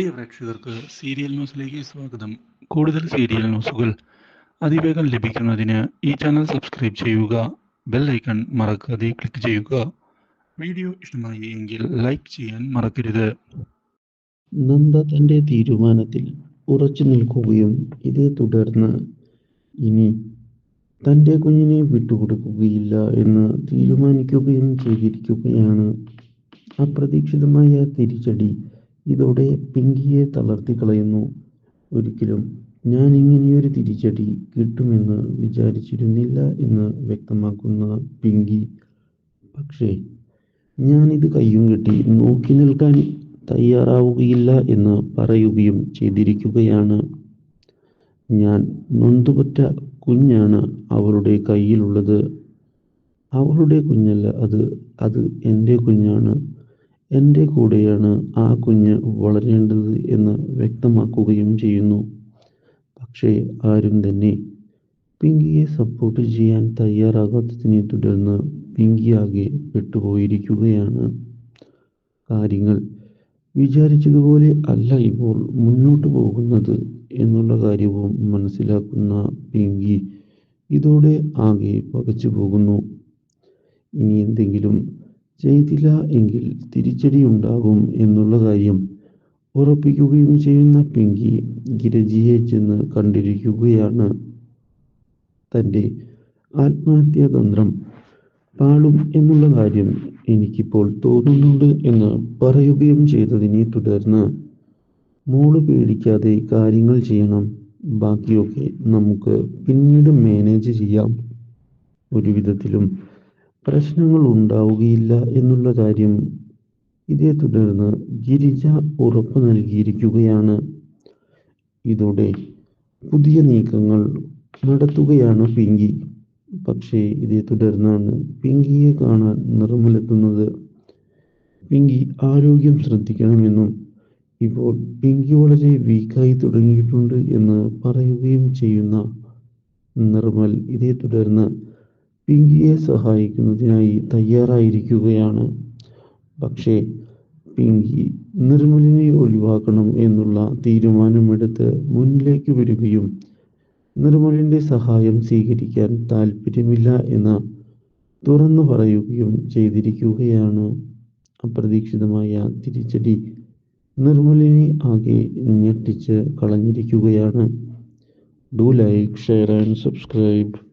പ്രിയ പ്രേക്ഷകർക്ക് സീരിയൽ ന്യൂസിലേക്ക് സ്വാഗതം. കൂടുതൽ സീരിയൽ ന്യൂസുകൾ അതിവേഗം ലഭിക്കുന്നതിന് ഈ ചാനൽ സബ്സ്ക്രൈബ് ചെയ്യുക ബെൽ ഐക്കൺ മറക്കാതെ ക്ലിക്ക് ചെയ്യുക. വീഡിയോ ഇഷ്ടമായി എങ്കിൽ ലൈക്ക് ചെയ്യാൻ മറക്കരുത്. നന്ദ തന്റെ തീരുമാനത്തിൽ ഉറച്ചു നിൽക്കുകയും ഇതേ തുടർന്ന് ഇനി തന്റെ കുഞ്ഞിനെ വിട്ടുകൊടുക്കുകയില്ല എന്ന് തീരുമാനിക്കുകയും ചെയ്തിരിക്കുകയാണ്. അപ്രതീക്ഷിതമായ തിരിച്ചടി ഇതോടെ പിങ്കിയെ തളർത്തി കളയുന്നു. ഒരിക്കലും ഞാൻ ഇങ്ങനെയൊരു തിരിച്ചടി കിട്ടുമെന്ന് വിചാരിച്ചിരുന്നില്ല എന്ന് വ്യക്തമാക്കുന്ന പിങ്കി. പക്ഷേ ഞാനിത് കയ്യും കെട്ടി നോക്കി നിൽക്കാൻ തയ്യാറാവുകയില്ല എന്ന് പറയുകയും ചെയ്തിരിക്കുകയാണ്. ഞാൻ നൊന്തുപറ്റ കുഞ്ഞാണ് അവളുടെ കയ്യിലുള്ളത്. അവളുടെ കുഞ്ഞല്ല അത് അത് എന്റെ കുഞ്ഞാണ്. എന്റെ കൂടെയാണ് ആ കുഞ്ഞ് വളരേണ്ടത് എന്ന് വ്യക്തമാക്കുകയും ചെയ്യുന്നു. പക്ഷേ ആരും തന്നെ പിങ്കിയെ സപ്പോർട്ട് ചെയ്യാൻ തയ്യാറാകാത്തതിനെ തുടർന്ന് പിങ്കി ആകെ പെട്ടുപോയിരിക്കുകയാണ്. കാര്യങ്ങൾ വിചാരിച്ചതുപോലെ അല്ല ഇപ്പോൾ മുന്നോട്ട് പോകുന്നത് എന്നുള്ള കാര്യവും മനസ്സിലാക്കുന്ന പിങ്കി ഇതോടെ ആകെ പകച്ചു പോകുന്നു ഇനി എന്തെങ്കിലും ചെയ്തില്ല എങ്കിൽ തിരിച്ചടി ഉണ്ടാകും എന്നുള്ള കാര്യം ഉറപ്പിക്കുകയും ചെയ്യുന്ന പിങ്കി ഗിരജിയെ ചെന്ന് കണ്ടിരിക്കുകയാണ്. തന്റെ ആത്മഹത്യാതന്ത്രം പാളും എന്നുള്ള കാര്യം എനിക്കിപ്പോൾ തോന്നുന്നുണ്ട് എന്ന് പറയുകയും ചെയ്തതിനെ തുടർന്ന് മോൾ പേടിക്കാതെ കാര്യങ്ങൾ ചെയ്യണം. ബാക്കിയൊക്കെ നമുക്ക് പിന്നീട് മാനേജ് ചെയ്യാം. ഒരു വിധത്തിലും പ്രശ്നങ്ങൾ ഉണ്ടാവുകയില്ല എന്നുള്ള കാര്യം ഇതേ തുടർന്ന് ഗിരിജ ഉറപ്പ് നൽകിയിരിക്കുകയാണ്. ഇതോടെ പുതിയ നീക്കങ്ങൾ നടത്തുകയാണ് പിങ്കി. പക്ഷേ ഇതേ തുടർന്നാണ് പിങ്കിയെ കാണാൻ നിർമ്മലെത്തുന്നത്. പിങ്കി ആരോഗ്യം ശ്രദ്ധിക്കണമെന്നും ഇപ്പോൾ പിങ്കി വളരെ വീക്കായി തുടങ്ങിയിട്ടുണ്ട് എന്ന് പറയുകയും ചെയ്യുന്ന നിർമ്മൽ ഇതേ തുടർന്ന് പിങ്കിയെ സഹായിക്കുന്നതിനായി തയ്യാറായിരിക്കുകയാണ്. പക്ഷേ പിങ്കി നിർമ്മലിനെ ഒഴിവാക്കണം എന്നുള്ള തീരുമാനമെടുത്ത് മുന്നിലേക്ക് വരികയും നിർമ്മലിന്റെ സഹായം സ്വീകരിക്കാൻ താല്പര്യമില്ല എന്ന് തുറന്നു പറയുകയും ചെയ്തിരിക്കുകയാണ്. അപ്രതീക്ഷിതമായ തിരിച്ചടി നിർമ്മലിനെ ആകെ ഞെട്ടിച്ച് കളഞ്ഞിരിക്കുകയാണ്. Do like share and subscribe